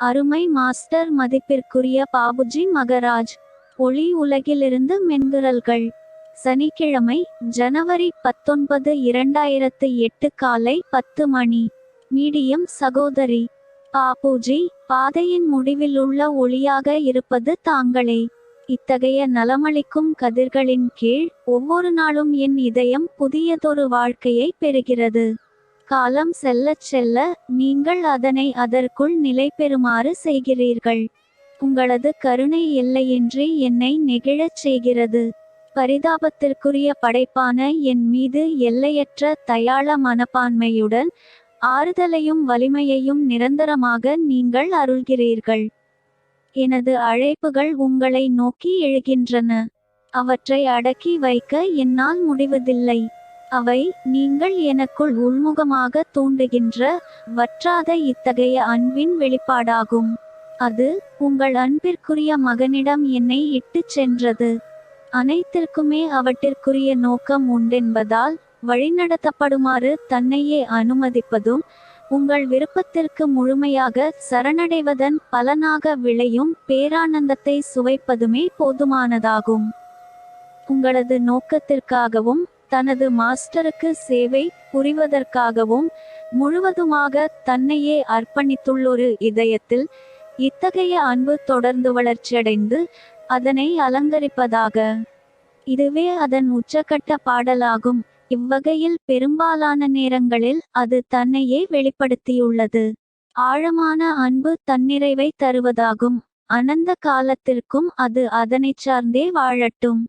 அருமை மாஸ்டர் மதிப்பிற்குரிய பாபுஜி மகராஜ். ஒளி உலகிலிருந்து மென்குரல்கள் சனிக்கிழமை ஜனவரி பத்தொன்பது இரண்டாயிரத்து எட்டு காலை பத்து மணி. மீடியம் சகோதரி. பாபுஜி பாதையின் முடிவில் உள்ள ஒளியாக இருப்பது தாங்களே. இத்தகைய நலமளிக்கும் கதிர்களின் கீழ் ஒவ்வொரு நாளும் என் இதயம் புதியதொரு வாழ்க்கையை பெறுகிறது. காலம் செல்லச் செல்ல நீங்கள் அதனை அதற்குள் நிலை பெறுமாறு செய்கிறீர்கள். உங்களது கருணை இல்லையின்றி என்னை நெகிழச் செய்கிறது. பரிதாபத்திற்குரிய படைப்பான என் மீது எல்லையற்ற தயாள மனப்பான்மையுடன் ஆறுதலையும் வலிமையையும் நிரந்தரமாக நீங்கள் அருள்கிறீர்கள். எனது அழைப்புகள் உங்களை நோக்கி எழுகின்றன. அவற்றை அடக்கி வைக்க என்னால் முடிவதில்லை. அவை நீங்கள் எனக்குள் உள்முகமாக தூண்டுகின்ற வற்றாத இத்தகைய அன்பின் வெளிப்பாடாகும். அது உங்கள் அன்பிற்குரிய மகனிடம் என்னை இட்டுச் சென்றது. அனைத்திற்குமே அவற்றிற்குரிய நோக்கம் உண்டென்பதால் வழிநடத்தப்படுமாறு தன்னையே அனுமதிப்பதும் உங்கள் விருப்பத்திற்கு முழுமையாக சரணடைவதன் பலனாக விளையும் பேரானந்தத்தை சுவைப்பதுமே போதுமானதாகும். உங்களது நோக்கத்திற்காகவும் தனது மாஸ்டருக்கு சேவை புரிவதற்காகவும் முழுவதுமாக தன்னையே அர்ப்பணித்துள்ளொரு இதயத்தில் இத்தகைய அன்பு தொடர்ந்து வளர்ச்சியடைந்து அதனை அலங்கரிப்பதாக. இதுவே அதன் உச்சக்கட்ட பாடலாகும். இவ்வகையில் பெரும்பாலான நேரங்களில் அது தன்னையே வெளிப்படுத்தியுள்ளது. ஆழமான அன்பு தன்னிறைவை தருவதாகும். அனந்த காலத்திற்கும் அது அதனை சார்ந்தே வாழட்டும்.